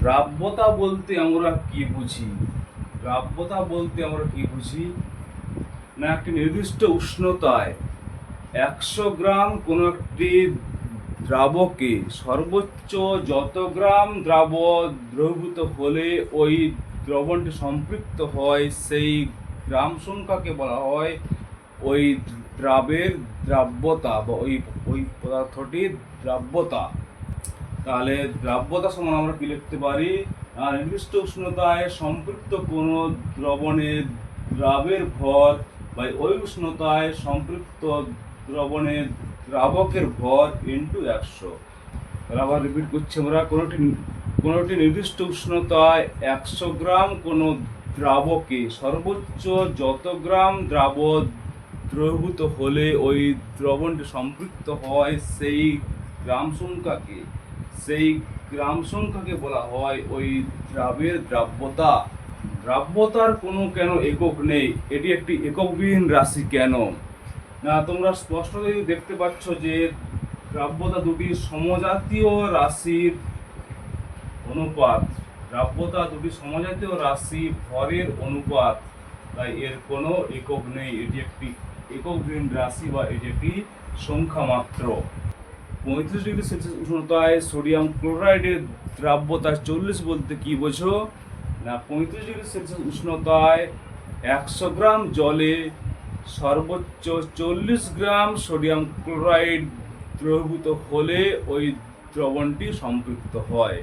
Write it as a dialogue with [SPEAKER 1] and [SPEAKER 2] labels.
[SPEAKER 1] দ্রাব্যতা বলতে আমরা কি বুঝি? দ্রাব্যতা বলতে আমরা কি বুঝি? না, একটি নির্দিষ্ট উষ্ণতায় একশো গ্রাম কোনো একটি দ্রাবকে সর্বোচ্চ যত গ্রাম দ্রাব দ্রবীভূত হলে ওই দ্রবণটি সম্পৃক্ত হয়, সেই গ্রাম সংখ্যাকে বলা হয় ওই দ্রাবের দ্রাব্যতা বা ওই ওই পদার্থটির দ্রাব্যতা। তাহলে দ্রাব্যতা সমান আমরা কি লিখতে পারি? নির্দিষ্ট উষ্ণতায় সম্পৃক্ত কোনো দ্রবণের দ্রাবের ভর বা ওই উষ্ণতায় সম্পৃক্ত দ্রবণের দ্রাবকের ভর ইন্টু একশো। তাহলে আবার রিপিট করছি আমরা, কোনোটি কোনোটি নির্দিষ্ট উষ্ণতায় একশো গ্রাম, কোনো দ্রাবকে সর্বোচ্চ যত গ্রাম দ্রাব দ্রবীভূত হলে ওই দ্রবণটি সম্পৃক্ত হয় সেই গ্রাম সংখ্যাকে। সেই গ্রাম সংখ্যাকে বলা হয় ওই দ্রাবের দ্রাব্যতা। দ্রাব্যতার কোনো কেন একক নেই? এটি একটি এককবিহীন রাশি কেন? না, তোমরা স্পষ্টতই দেখতে পাচ্ছ যে দ্রাব্যতা দুটি সমজাতীয় রাশির অনুপাত। দ্রাব্যতা দুটি সমজাতীয় রাশি ভরের অনুপাত। তাই এর কোনো একক নেই। এটি একটি এককবিহীন রাশি বা এটি একটি সংখ্যা মাত্র পঁয়ত্রিশ ডিগ্রি সেলসিয়াস উষ্ণতায় সোডিয়াম ক্লোরাইডের দ্রাব্যতা চল্লিশ বলতে কি বোঝো? না, পঁয়ত্রিশ ডিগ্রি সেলসিয়াস উষ্ণতায় একশো গ্রাম জলে সর্বোচ্চ চল্লিশ গ্রাম সোডিয়াম ক্লোরাইড দ্রবীভূত হলে ওই দ্রবণটি সম্পৃক্ত হয়।